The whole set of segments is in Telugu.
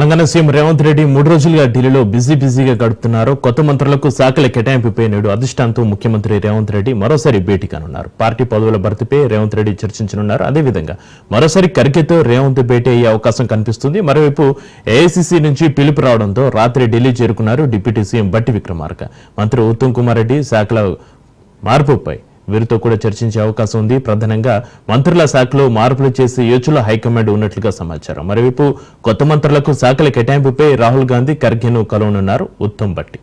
తెలంగాణ సీఎం రేవంత్ రెడ్డి మూడు రోజులుగా ఢిల్లీలో బిజీ బిజీగా గడుపుతున్నారు. కొత్త మంత్రులకు శాఖల కేటాయింపుపై నేడు అధిష్టానంతో ముఖ్యమంత్రి రేవంత్ రెడ్డి మరోసారి భేటీ కానున్నారు. పార్టీ పదవుల భర్తీపై రేవంత్ రెడ్డి చర్చించనున్నారు. అదేవిధంగా మరోసారి ఖర్గేతో రేవంత్ భేటీ అయ్యే అవకాశం కనిపిస్తుంది. మరోవైపు ఏఐసీసీ నుంచి పిలుపు రావడంతో రాత్రి ఢిల్లీ చేరుకున్నారు డిప్యూటీ సీఎం బట్టి విక్రమార్క. మంత్రి ఉత్తమ్ కుమార్ రెడ్డి శాఖల మార్పుపై వీరితో కూడా చర్చించే అవకాశం ఉంది. ప్రధానంగా మంత్రుల శాఖలో మార్పులు చేసే యోచుల హైకమాండ్ ఉన్నట్లుగా సమాచారం. మరోవైపు కొత్త మంత్రులకు శాఖల కేటాయింపుపై రాహుల్ గాంధీ ఖర్గేను కలవనున్నారు. ఉత్తమ్ బట్టి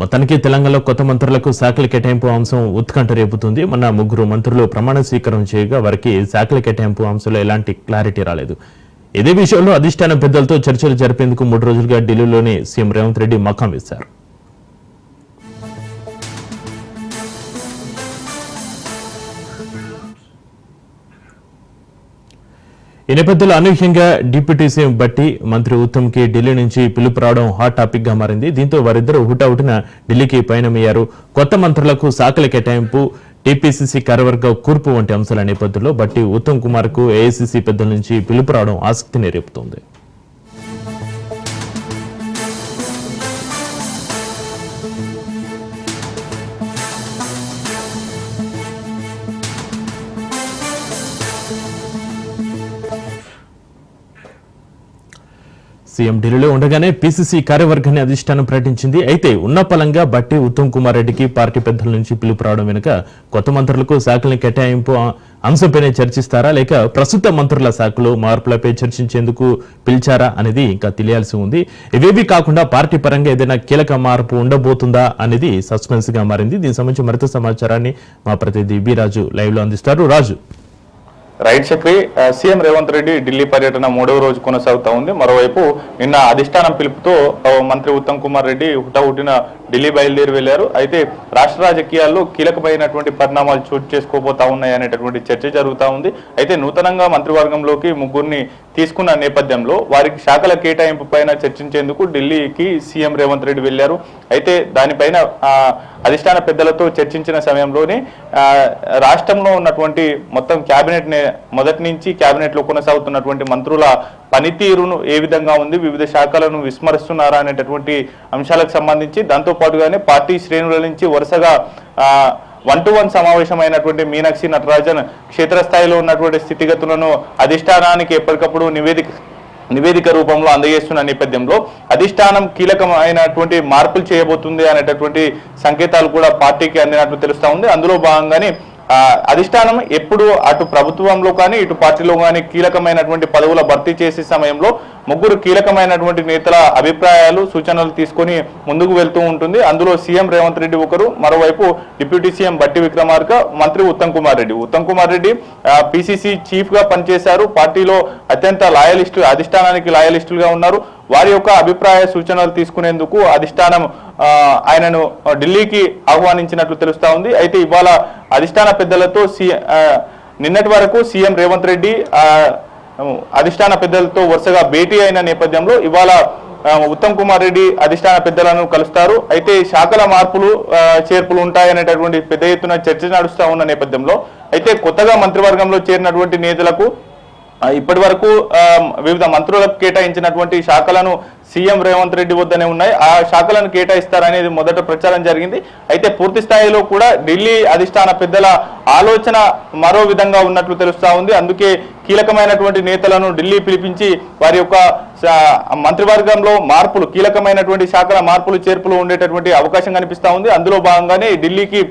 మొత్తానికి తెలంగాణలో కొత్త మంత్రులకు శాఖల కేటాయింపు అంశం ఉత్కంఠ రేపుతుంది. మొన్న ముగ్గురు మంత్రులు ప్రమాణ స్వీకారం చేయగా వారికి శాఖల కేటాయింపు అంశంలో ఎలాంటి క్లారిటీ రాలేదు. ఇదే విషయంలో అధిష్టాన పెద్దలతో చర్చలు జరిపేందుకు మూడు రోజులుగా ఢిల్లీలోని సీఎం రేవంత్ రెడ్డి మకాం వేశారు. ఈ నేపథ్యంలో అనూహ్యంగా డిప్యూటీ సీఎం బట్టి మంత్రి ఉత్తమ్కి ఢిల్లీ నుంచి పిలుపు రావడం హాట్ టాపిక్గా మారింది. దీంతో వారిద్దరూ హుటాహుటిన ఢిల్లీకి పయనమయ్యారు. కొత్త మంత్రులకు శాఖల కేటాయింపు టీపీసీసీ కార్యవర్గ కూర్పు వంటి అంశాల నేపథ్యంలో బట్టి ఉత్తమ్ కుమార్కు ఏఐసీసీ పెద్దల నుంచి పిలుపు రావడం ఆసక్తిని రేపుతోంది. సీఎం ఢిల్లీలో ఉండగానే పీసీసీ కార్యవర్గాన్ని అధిష్టానం ప్రకటించింది. అయితే ఉన్న పలంగా బట్టి ఉత్తమ్ కుమార్ రెడ్డికి పార్టీ పెద్దల నుంచి పిలుపు రావడం వెనుక కొత్త మంత్రులకు శాఖల్ని కేటాయింపు అంశంపైనే చర్చిస్తారా? లేక ప్రస్తుత మంత్రుల శాఖలో మార్పులపై చర్చించేందుకు పిలిచారా అనేది ఇంకా తెలియాల్సి ఉంది. ఇవేవి కాకుండా పార్టీ పరంగా ఏదైనా కీలక మార్పు ఉండబోతుందా అనేది సస్పెన్స్గా మారింది. దీనికి సంబంధించి మరింత సమాచారాన్ని మా ప్రతినిధి బి రాజు లైవ్లో అందిస్తారు. రాజు. రైట్ చెప్పి సీఎం రేవంత్ రెడ్డి ఢిల్లీ పర్యటన మూడవ రోజు కొనసాగుతా ఉంది. మరోవైపు నిన్న అధిష్టానం పిలుపుతో మంత్రి ఉత్తమ్ కుమార్ రెడ్డి హుటాహుటిన ఢిల్లీ బయలుదేరి వెళ్ళారు అయితే రాష్ట్ర రాజకీయాల్లో కీలకమైనటువంటి పరిణామాలు చోటు చేసుకోబోతా ఉన్నాయి అనేటటువంటి చర్చ జరుగుతా ఉంది. అయితే నూతనంగా మంత్రివర్గంలోకి ముగ్గురిని తీసుకున్న నేపథ్యంలో వారికి శాఖల కేటాయింపు పైన చర్చించేందుకు ఢిల్లీకి సీఎం రేవంత్ రెడ్డి వెళ్ళారు అయితే దానిపైన అధిష్టాన పెద్దలతో చర్చించిన సమయంలోనే రాష్ట్రంలో ఉన్నటువంటి మొత్తం కేబినెట్ నే మొదటి నుంచి కేబినెట్లో కొనసాగుతున్నటువంటి మంత్రుల పనితీరును ఏ విధంగా ఉంది వివిధ శాఖలను విస్మరిస్తున్నారా అనేటటువంటి అంశాలకు సంబంధించి దాంతో పాటుగానే పార్టీ శ్రేణుల నుంచి వరుసగా వన్ టు వన్ సమావేశమైనటువంటి మీనాక్షి నటరాజన్ క్షేత్రస్థాయిలో ఉన్నటువంటి స్థితిగతులను అధిష్టానానికి ఎప్పటికప్పుడు నివేదిక నివేదిక రూపంలో అందజేస్తున్న నేపథ్యంలో అధిష్టానం కీలకమైనటువంటి మార్పులు చేయబోతుంది అనేటటువంటి సంకేతాలు కూడా పార్టీకి అందినట్లు తెలుస్తా ఉంది. అందులో భాగంగానే అధిష్టానం ఎప్పుడు అటు ప్రభుత్వంలో కానీ ఇటు పార్టీలో కానీ కీలకమైనటువంటి పదవుల భర్తీ చేసే సమయంలో ముగ్గురు కీలకమైనటువంటి నేతల అభిప్రాయాలు సూచనలు తీసుకొని ముందుకు వెళ్తూ ఉంటుంది. అందులో సీఎం రేవంత్ రెడ్డి ఒకరు మరోవైపు డిప్యూటీ సీఎం బట్టి విక్రమార్క మంత్రి ఉత్తమ్ కుమార్ రెడ్డి. ఉత్తమ్ కుమార్ రెడ్డి పిసిసి చీఫ్గా పనిచేశారు. పార్టీలో అత్యంత లాయలిస్టు అధిష్టానానికి లాయలిస్టులుగా ఉన్నారు. వారి యొక్క అభిప్రాయ సూచనలు తీసుకునేందుకు అధిష్టానం ఆయనను ఢిల్లీకి ఆహ్వానించినట్లు తెలుస్తా ఉంది. అయితే ఇవాళ అధిష్టాన పెద్దలతో సి నిన్నటి వరకు సీఎం రేవంత్ రెడ్డి అధిష్టాన పెద్దలతో వరుసగా భేటీ అయిన నేపథ్యంలో ఇవాళ ఉత్తమ్ కుమార్ రెడ్డి అధిష్టాన పెద్దలను కలుస్తారు. అయితే శాఖల మార్పులు చేర్పులు ఉంటాయనేటటువంటి పెద్ద ఎత్తున చర్చ నడుస్తూ ఉన్న నేపథ్యంలో అయితే కొత్తగా మంత్రివర్గంలో చేరినటువంటి నేతలకు ఇప్పటి వరకు వివిధ మంత్రులకు కేటాయించినటువంటి శాఖలను సీఎం రేవంత్ రెడ్డి వద్దనే ఉన్నాయి. ఆ శాఖలను కేటాయిస్తారనేది మొదట ప్రచారం జరిగింది. అయితే పూర్తి స్థాయిలో కూడా ఢిల్లీ అధిష్టాన పెద్దల ఆలోచన మరో విధంగా ఉన్నట్లు తెలుస్తా ఉంది. అందుకే కీలకమైనటువంటి నేతలను ఢిల్లీ పిలిపించి వారి యొక్క మంత్రివర్గంలో మార్పులు కీలకమైనటువంటి శాఖల మార్పులు చేర్పులు ఉండేటటువంటి అవకాశం కనిపిస్తా ఉంది. అందులో భాగంగానే ఢిల్లీకి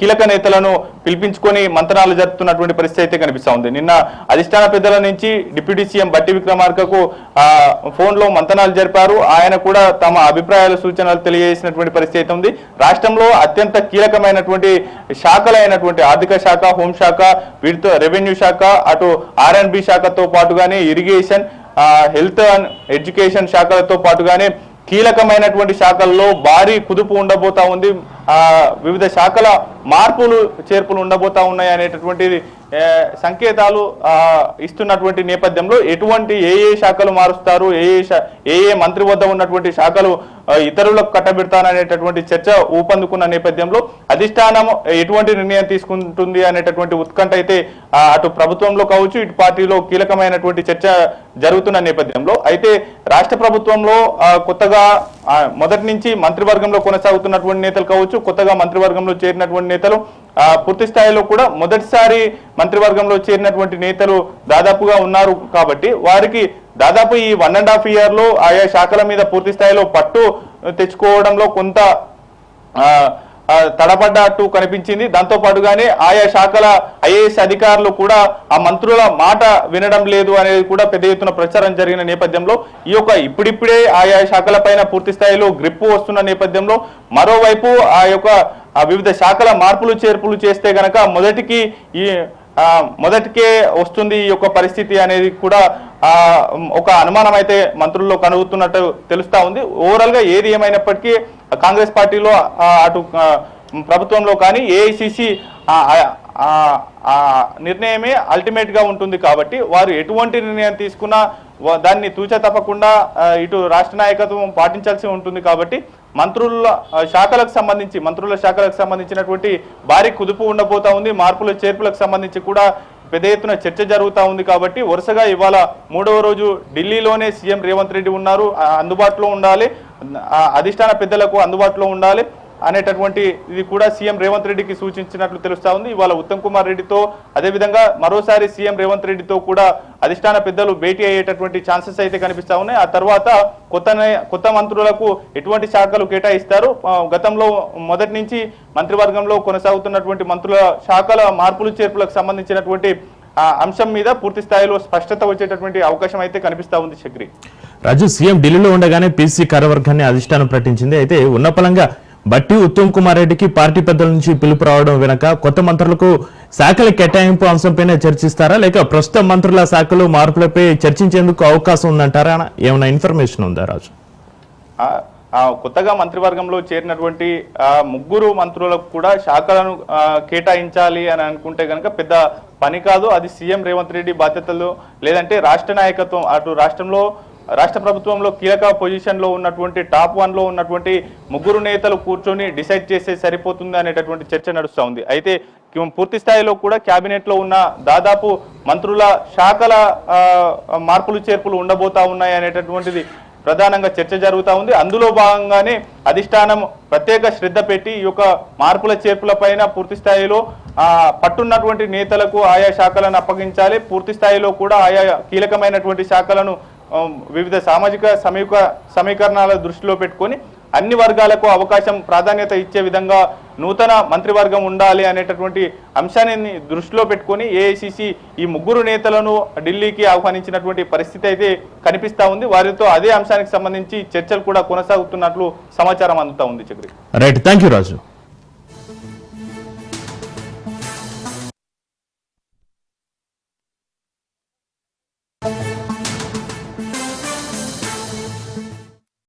కీలక నేతలను పిలిపించుకొని మంతనాలు జరుపుతున్నటువంటి పరిస్థితి అయితే కనిపిస్తా ఉంది. నిన్న అధిష్టాన పెద్దల నుంచి డిప్యూటీ సీఎం బట్టి విక్రమార్కకు ఫోన్లో ఫోన్లో మంతనాలు జరిపారు. ఆయన కూడా తమ అభిప్రాయాల సూచనలు తెలియజేసినటువంటి పరిస్థితి అయితే ఉంది. రాష్ట్రంలో అత్యంత కీలకమైనటువంటి శాఖలైనటువంటి ఆర్థిక శాఖ హోంశాఖ వీటితో రెవెన్యూ శాఖ అటు ఆర్ శాఖతో పాటుగానే ఇరిగేషన్ హెల్త్ అండ్ ఎడ్యుకేషన్ శాఖలతో పాటుగానే కీలకమైనటువంటి శాఖల్లో భారీ కుదుపు ఉండబోతా ఉంది. ఆ, వివిధ శాఖల మార్పులు చేర్పులు ఉండబోతా ఉన్నాయి అనేటటువంటి సంకేతాలు ఇస్తున్నటువంటి నేపథ్యంలో ఎటువంటి ఏ ఏ శాఖలు మారుస్తారు? ఏ ఏ శా- ఏ మంత్రి వద్ద ఉన్నటువంటి శాఖలు ఇతరులకు కట్టబెడతాననేటటువంటి చర్చ ఊపందుకున్న నేపథ్యంలో అధిష్టానం ఎటువంటి నిర్ణయం తీసుకుంటుంది అనేటటువంటి ఉత్కంఠ అయితే అటు ప్రభుత్వంలో కావచ్చు ఇటు పార్టీలో కీలకమైనటువంటి చర్చ జరుగుతున్న నేపథ్యంలో. అయితే రాష్ట్ర ప్రభుత్వంలో కొత్తగా మొదటి నుంచి మంత్రివర్గంలో కొనసాగుతున్నటువంటి నేతలు కావచ్చు కొత్తగా మంత్రివర్గంలో చేరినటువంటి నేతలు పూర్తి స్థాయిలో కూడా మొదటిసారి మంత్రివర్గంలో చేరినటువంటి నేతలు దాదాపుగా ఉన్నారు కాబట్టి వారికి దాదాపు ఈ వన్ అండ్ హాఫ్ ఇయర్లో ఆయా శాఖల మీద పూర్తి స్థాయిలో పట్టు తెచ్చుకోవడంలో కొంత తడపడ్డట్టు తడబడ్డట్టు కనిపించింది. దాంతో పాటుగానే ఆయా శాఖల ఐఏఎస్ అధికారులు కూడా ఆ మంత్రుల మాట వినడం లేదు అనేది కూడా పెద్ద ఎత్తున ప్రచారం జరిగిన నేపథ్యంలో ఈ యొక్క ఇప్పుడిప్పుడే ఆయా శాఖల పైన పూర్తి స్థాయిలో గ్రిప్పు వస్తున్న నేపథ్యంలో మరోవైపు ఆ యొక్క వివిధ శాఖల మార్పులు చేర్పులు చేస్తే గనక మొదటికి ఈ మొదటికే వస్తుంది ఈ యొక్క పరిస్థితి అనేది కూడా ఒక అనుమానం అయితే మంత్రుల్లో కనుగుతున్నట్టు తెలుస్తా ఉంది. ఓవరాల్గా ఏది ఏమైనప్పటికీ కాంగ్రెస్ పార్టీలో అటు ప్రభుత్వంలో కానీ ఏఐసిసి నిర్ణయమే అల్టిమేట్గా ఉంటుంది కాబట్టి వారు ఎటువంటి నిర్ణయం తీసుకున్నా దాన్ని తూచ తప్పకుండా ఇటు రాష్ట్ర నాయకత్వం పాటించాల్సి ఉంటుంది కాబట్టి మంత్రుల శాఖలకు సంబంధించి మంత్రుల శాఖలకు సంబంధించినటువంటి భారీ కుదుపు ఉండబోతా ఉంది. మార్పుల చేర్పులకు సంబంధించి కూడా పెద్ద ఎత్తున చర్చ జరుగుతూ ఉంది కాబట్టి వరుసగా ఇవాళ మూడవ రోజు ఢిల్లీలోనే సీఎం రేవంత్ రెడ్డి ఉన్నారు. అందుబాటులో ఉండాలి. ఆ, అధిష్టాన పెద్దలకు అందుబాటులో ఉండాలి. అనేటటువంటి ఇది కూడా సీఎం రేవంత్ రెడ్డికి సూచించినట్లు తెలుస్తా ఉంది. ఇవాళ ఉత్తమ్ కుమార్ రెడ్డితో అదేవిధంగా మరోసారి సీఎం రేవంత్ రెడ్డితో కూడా అధిష్టాన పెద్దలు భేటీ అయ్యేటటువంటి ఛాన్సెస్ అయితే కనిపిస్తా ఉన్నాయి. ఆ తర్వాత కొత్త కొత్త మంత్రులకు ఎటువంటి శాఖలు కేటాయిస్తారు? గతంలో మొదటి నుంచి మంత్రివర్గంలో కొనసాగుతున్నటువంటి మంత్రుల శాఖల మార్పులు చేర్పులకు సంబంధించినటువంటి అంశం మీద పూర్తి స్థాయిలో స్పష్టత వచ్చేటటువంటి అవకాశం అయితే కనిపిస్తా ఉంది చక్రి రాజు సీఎం ఢిల్లీలో ఉండగానే పీసీ కార్యవర్గాన్ని అధిష్టానం ప్రకటించింది. అయితే ఉన్నపలంగా బట్టి ఉత్తమ్ కుమార్ రెడ్డికి పార్టీ పెద్దల నుంచి పిలుపు రావడం వెనక కొత్త మంత్రులకు శాఖల కేటాయింపు అంశంపైనే చర్చిస్తారా? లేక ప్రస్తుత మంత్రుల శాఖలు మార్పులపై చర్చించేందుకు అవకాశం ఉందంటారా? ఏమైనా ఇన్ఫర్మేషన్ ఉందా రాజు? కొత్తగా మంత్రివర్గంలో చేరినటువంటి ఆ ముగ్గురు మంత్రులకు కూడా శాఖలను కేటాయించాలి అని అనుకుంటే కనుక పెద్ద పని కాదు. అది సీఎం రేవంత్ రెడ్డి బాధ్యతలు. లేదంటే రాష్ట్ర నాయకత్వం అటు రాష్ట్రంలో రాష్ట్ర ప్రభుత్వంలో కీలక పొజిషన్లో ఉన్నటువంటి టాప్ వన్లో ఉన్నటువంటి ముగ్గురు నేతలు కూర్చొని డిసైడ్ చేస్తే సరిపోతుంది అనేటటువంటి చర్చ నడుస్తూ ఉంది. అయితే పూర్తి స్థాయిలో కూడా కేబినెట్లో ఉన్న దాదాపు మంత్రుల శాఖల మార్పులు చేర్పులు ఉండబోతా ఉన్నాయి అనేటటువంటిది ప్రధానంగా చర్చ జరుగుతా ఉంది. అందులో భాగంగానే అధిష్టానం ప్రత్యేక శ్రద్ధ పెట్టి ఈ యొక్క మార్పుల చేర్పుల పైన పూర్తి స్థాయిలో ఆ, పట్టున్నటువంటి నేతలకు ఆయా శాఖలను అప్పగించాలి. పూర్తి స్థాయిలో కూడా ఆయా కీలకమైనటువంటి శాఖలను వివిధ సామాజిక సమీక సమీకరణాల దృష్టిలో పెట్టుకొని అన్ని వర్గాలకు అవకాశం ప్రాధాన్యత ఇచ్చే విధంగా నూతన మంత్రివర్గం ఉండాలి అనేటటువంటి అంశాన్ని దృష్టిలో పెట్టుకొని ఏఐసిసి ఈ ముగ్గురు నేతలను ఢిల్లీకి ఆహ్వానించినటువంటి పరిస్థితి అయితే కనిపిస్తా ఉంది. వారితో అదే అంశానికి సంబంధించి చర్చలు కూడా కొనసాగుతున్నట్లు సమాచారం అందుతా ఉంది చక్రి. రైట్ థ్యాంక్ రాజు